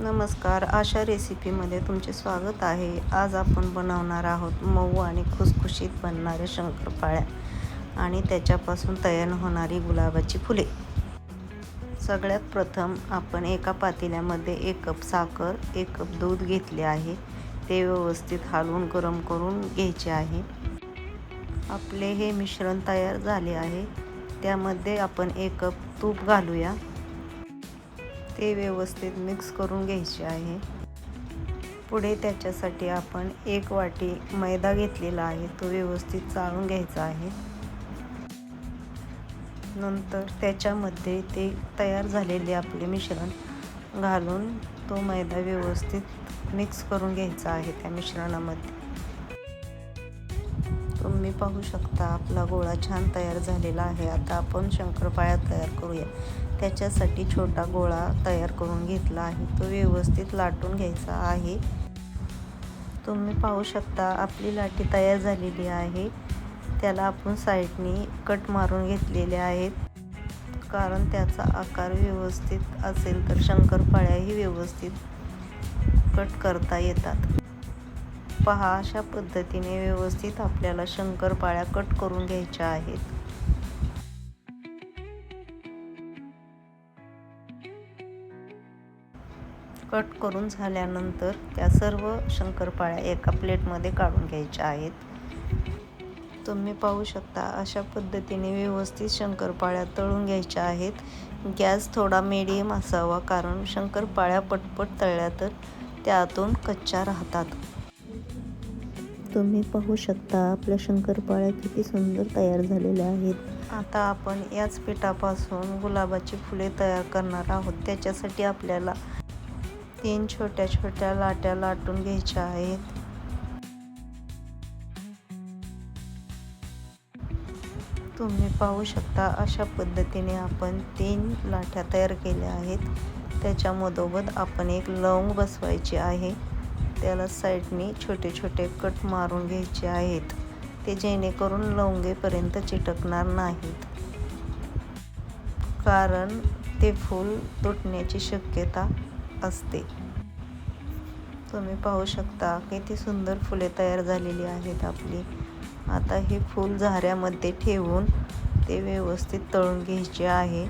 नमस्कार. आशा रेसिपीमध्ये तुमचे स्वागत आहे. आज आपण बनवणार आहोत मऊ आणि खुसखुशीत बनणारे शंकरपाळ्या आणि त्याच्यापासून तयार होणारी गुलाबाची फुले. सगळ्यात प्रथम आपण एका पातेल्यामध्ये एक कप साखर एक कप दूध घेतले आहे. ते व्यवस्थित हलवून गरम करून घ्यायचे आहे. आपले हे मिश्रण तयार झाले आहे. त्यामध्ये आपण एक कप तूप घालूया. ते व्यवस्थित मिक्स करून घ्यायचे आहे. पुढे त्याच्यासाठी आपण एक वाटी मैदा घेतलेला आहे तो व्यवस्थित चाळून घ्यायचा आहे. नंतर त्याच्यामध्ये ते तयार झालेले आपले मिश्रण घालून तो मैदा व्यवस्थित मिक्स करून घ्यायचा आहे त्या मिश्रणामध्ये. तुम्ही पाहू शकता आपला गोळा छान तयार झालेला आहे. आता आपण शंकरपाळ्या तयार करूया. त्याच्यासाठी छोटा गोळा तयार करून घेतला आहे. तो व्यवस्थित लाटून घ्यायचा आहे. तुम्ही पाहू शकता आपली लाटी तयार झालेली आहे. त्याला आपण साईडनी कट मारून घेतलेले आहेत. कारण त्याचा आकार व्यवस्थित असेल तर शंकरपाळ्याही व्यवस्थित कट करता येतात. पहा अशा पद्धतीने व्यवस्थित आपल्याला शंकरपाळ्या कट करून घ्यायच्या आहेत. कट करून झाल्यानंतर त्या सर्व शंकरपाळ्या एका प्लेटमध्ये काढून घ्यायच्या आहेत. तुम्ही पाहू शकता अशा पद्धतीने व्यवस्थित शंकरपाळ्या तळून घ्यायच्या आहेत. गॅस थोडा मिडियम असावा कारण शंकरपाळ्या पटपट तळल्या तर त्यातून कच्च्या राहतात. तुम्ही पाहू शकता आपल्या शंकरपाळ्या किती सुंदर तयार झालेल्या आहेत. आता आपण याच पिठापासून गुलाबाची फुले तयार करणार आहोत. त्याच्यासाठी आपल्याला तीन छोट्या छोट्या लाट्या लाटून घ्यायच्या आहेत. तुम्ही पाहू शकता अशा पद्धतीने आपण तीन लाट्या तयार केल्या आहेत. त्याच्या मधोमध आपण एक लवंग बसवायची आहे. त्याला साईडने छोटे छोटे कट मारून घ्यायचे आहेत. ते जेणेकरून लवंगेपर्यंत चिटकणार नाहीत. कारण ते फूल तुटण्याची शक्यता असते. तुम्ही पाहू शकता किती सुंदर फुले तयार झालेली आहेत आपली. आता हे फूल झाऱ्यामध्ये ठेवून ते व्यवस्थित तळून घ्यायचे आहे.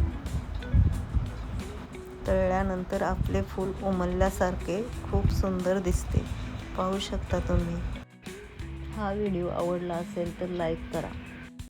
तळल्यानंतर आपले फूल उमलल्यासारखे खूप सुंदर दिसते. पाहू शकता तुम्ही. हा व्हिडिओ आवडला असेल तर लाईक करा.